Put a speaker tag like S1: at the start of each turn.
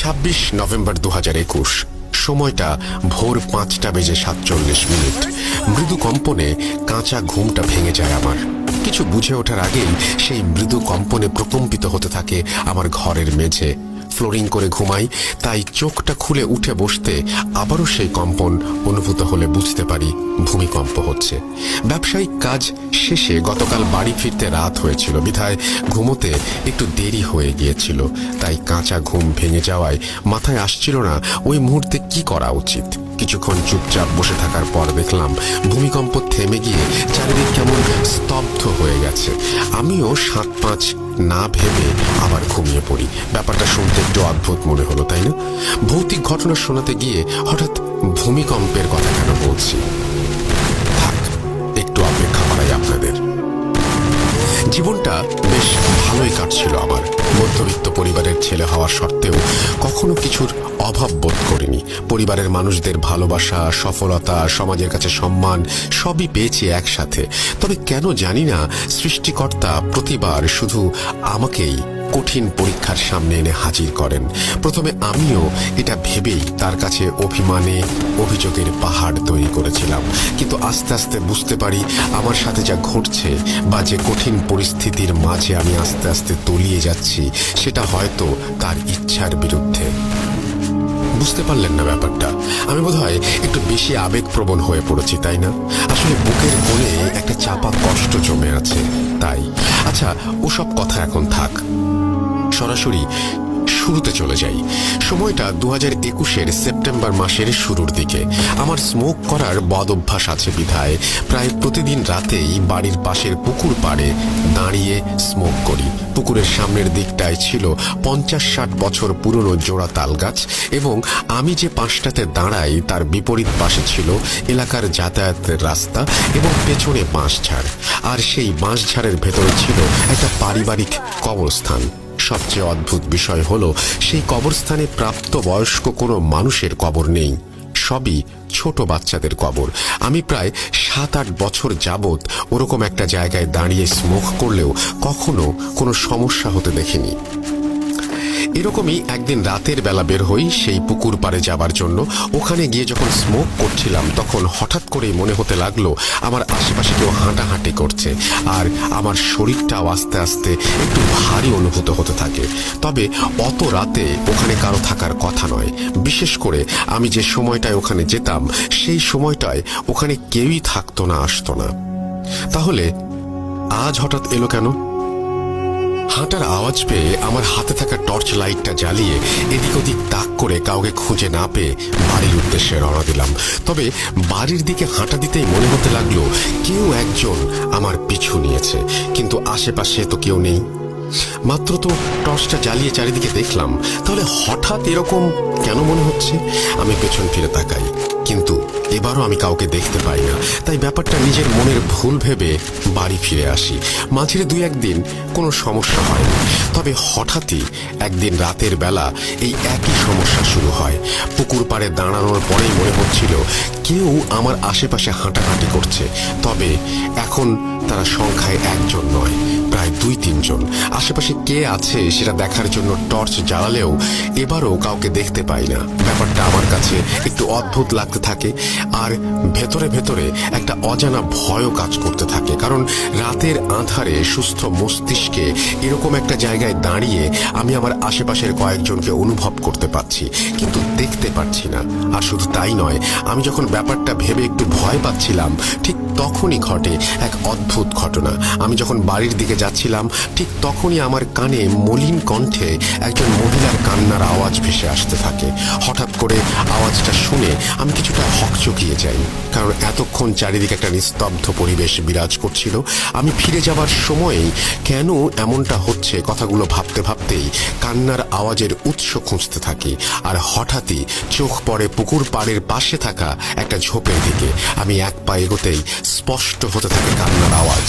S1: ছাব্বিশ নভেম্বর দু হাজার একুশ। সময়টা ভোর পাঁচটা বেজে সাতচল্লিশ মিনিট। মৃদু কম্পনে কাঁচা ঘুমটা ভেঙে যায় আমার। কিছু বুঝে ওঠার আগেই সেই মৃদু কম্পনে প্রকম্পিত হতে থাকে আমার ঘরের মেঝে। ফ্লোরিং করে ঘুমাই, তাই চোখটা খুলে উঠে বসতে আবারও সেই কম্পন অনুভূত হলে বুঝতে পারি ভূমিকম্প হচ্ছে। ব্যবসায়িক কাজ শেষে গতকাল বাড়ি ফিরতে রাত হয়েছিল। বিধায় ঘুমোতে একটু দেরি হয়ে গিয়েছিল, তাই কাঁচা ঘুম ভেঙে যাওয়ায় মাথায় আসছিল না ওই মুহূর্তে কি করা উচিত। কিছুক্ষণ চুপচাপ বসে থাকার পর দেখলাম ভূমিকম্প থেমে গিয়ে চারিদিক কেমন স্তব্ধ হয়ে গেছে। আমিও সাত পাঁচ না ভেবে আবার ঘুমিয়ে পড়ি। ব্যাপারটা শুনতে একটু অদ্ভুত মনে হলো, তাই না? ভৌতিক ঘটনা শোনাতে গিয়ে হঠাৎ ভূমিকম্পের কথা কেন বলছি? থাক, একটু অপেক্ষা করাই আপনাদের। জীবনটা বেশ ভালোই কাটছিল আমার মধ্যবিত্ত পরিবারের ছেলে হওয়া সত্ত্বেও কখনো কিছুর অভাব বোধ করিনি। পরিবারের মানুষদের ভালোবাসা, সফলতা, সমাজের কাছে সম্মান সবই পেয়েছি একসাথে। তবে কেন জানি না, সৃষ্টিকর্তা প্রতিবার শুধু আমাকেই কঠিন পরীক্ষার সামনে এনে হাজির করেন। প্রথমে আমিও এটা ভেবেই তার কাছে অভিমানে অভিযোগের পাহাড় তৈরি করেছিলাম। কিন্তু আস্তে আস্তে বুঝতে পারি আমার সাথে যা ঘটছে বা যে কঠিন পরিস্থিতির মাঝে আমি আস্তে আস্তে তলিয়ে যাচ্ছি, সেটা হয়তো তার ইচ্ছার বিরুদ্ধে। বুঝতে পারলেন না ব্যাপারটা। আমি বোধ হয় একটু বেশি আবেগপ্রবণ হয়ে পড়েছি, তাই না? আসলে বুকের কোণে একটা চাপা কষ্ট জমে আছে, তাই। আচ্ছা ওসব কথা এখন থাক। সরাসরি শুরুতে চলে যাই। সময়টা দু হাজার একুশের সেপ্টেম্বর মাসের শুরুর দিকে। আমার স্মোক করার বদ অভ্যাস আছে বিধায়। প্রায় প্রতিদিন রাতেই বাড়ির পাশের পুকুর পাড়ে দাঁড়িয়ে স্মোক করি। পুকুরের সামনের দিকটায় ছিল পঞ্চাশ ষাট বছর পুরনো জোড়া তাল গাছ এবং আমি যে পাঁচটাতে দাঁড়াই তার বিপরীত পাশে ছিল এলাকার যাতায়াতের রাস্তা এবং পেছনে বাঁশঝাড় আর সেই বাঁশঝাড়ের ভেতরে ছিল একটা পারিবারিক কবরস্থান। সবচেয়ে অদ্ভুত বিষয় হলো, সেই কবরস্থানে প্রাপ্ত বয়স্ক কোনো মানুষের কবর নেই। সবই ছোট বাচ্চাদের কবর। আমি প্রায় সাত আট বছর যাবৎ ওরকম একটা জায়গায় দাঁড়িয়ে স্মোক করলেও কখনো কোনো সমস্যা হতে দেখিনি। এরকমই একদিন রাতের বেলা বের হই সেই পুকুর পাড়ে যাবার জন্য। ওখানে গিয়ে যখন স্মোক করছিলাম, তখন হঠাৎ করেই মনে হতে লাগল, আমার আশেপাশে কেউ হাঁটাহাঁটি করছে আর আমার শরীরটাও আস্তে আস্তে একটু ভারী অনুভূত হতে থাকে। তবে অত রাতে ওখানে কারও থাকার কথা নয়। বিশেষ করে আমি যে সময়টায় ওখানে যেতাম, সেই সময়টায় ওখানে কেউই থাকতো না, আসতো না। তাহলে আজ হঠাৎ এলো কেন? হাঁটার আওয়াজ পেয়ে আমার হাতে থাকা টর্চ লাইটটা জ্বালিয়ে এদিক ওদিক তাক করে কাউকে খুঁজে না পেয়ে বাড়ির উদ্দেশ্যে রওনা দিলাম। তবে বাড়ির দিকে হাঁটা দিতেই মনে হতে লাগল, কেউ একজন আমার পিছু নিয়েছে, কিন্তু আশেপাশে তো কেউ নেই। মাত্র তো টর্চটা জ্বালিয়ে চারিদিকে দেখলাম, তাহলে হঠাৎ এরকম কেন মনে হচ্ছে? আমি পেছন ফিরে তাকাই, কিন্তু এবারও আমি কাউকে দেখতে পাই না। তাই ব্যাপারটা নিজের মনের ভুল ভেবে বাড়ি ফিরে আসি। মাঝের দুই একদিন কোনো সমস্যা হয়নি তবে হঠাৎই একদিন রাতের বেলা এই একই সমস্যা শুরু হয়। পুকুর পাড়ে দাঁড়ানোর পরেই মনে হচ্ছিল কেউ আমার আশেপাশে হাঁটাহাঁটি করছে। তবে এখন তারা সংখ্যায় একজন নয়, প্রায় দুই তিনজন। আশেপাশে কে আছে সেটা দেখার জন্য টর্চ জ্বালালেও এবারও কাউকে দেখতে পাই না। ব্যাপারটা আমার কাছে অদ্ভুত লাগতে থাকে আর ভেতরে ভেতরে একটা অজানা ভয়ও কাজ করতে থাকে। কারণ রাতের আধারে সুস্থ মস্তিষ্কে এরকম একটা জায়গায় দাঁড়িয়ে আমি আমার আশেপাশের কয়েকজনকে অনুভব করতে পারছি, কিন্তু দেখতে পাচ্ছি না। আর শুধু তাই নয়, আমি যখন ব্যাপারটা ভেবে একটু ভয় পাচ্ছিলাম, ঠিক তখনই ঘটে এক অদ্ভুত ঘটনা। আমি যখন বাড়ির দিকে যাচ্ছিলাম, ঠিক তখনই আমার কানে মলিন কণ্ঠে একজন মহিলার কান্নার আওয়াজ ভেসে আসতে থাকে। করে আওয়াজটা শুনে আমি কিছুটা হকচকিয়ে যাই, কারণ এতক্ষণ চারিদিকে একটা নিস্তব্ধ পরিবেশ বিরাজ করছিল। আমি ফিরে যাবার সময়েই কেন এমনটা হচ্ছে কথাগুলো ভাবতে ভাবতেই কান্নার আওয়াজের উৎস খুঁজতে থাকি, আর হঠাৎই চোখ পড়ে পুকুর পাড়ের পাশে থাকা একটা ঝোপের দিকে। আমি এক পা এগোতেই স্পষ্ট হতে থাকে কান্নার আওয়াজ।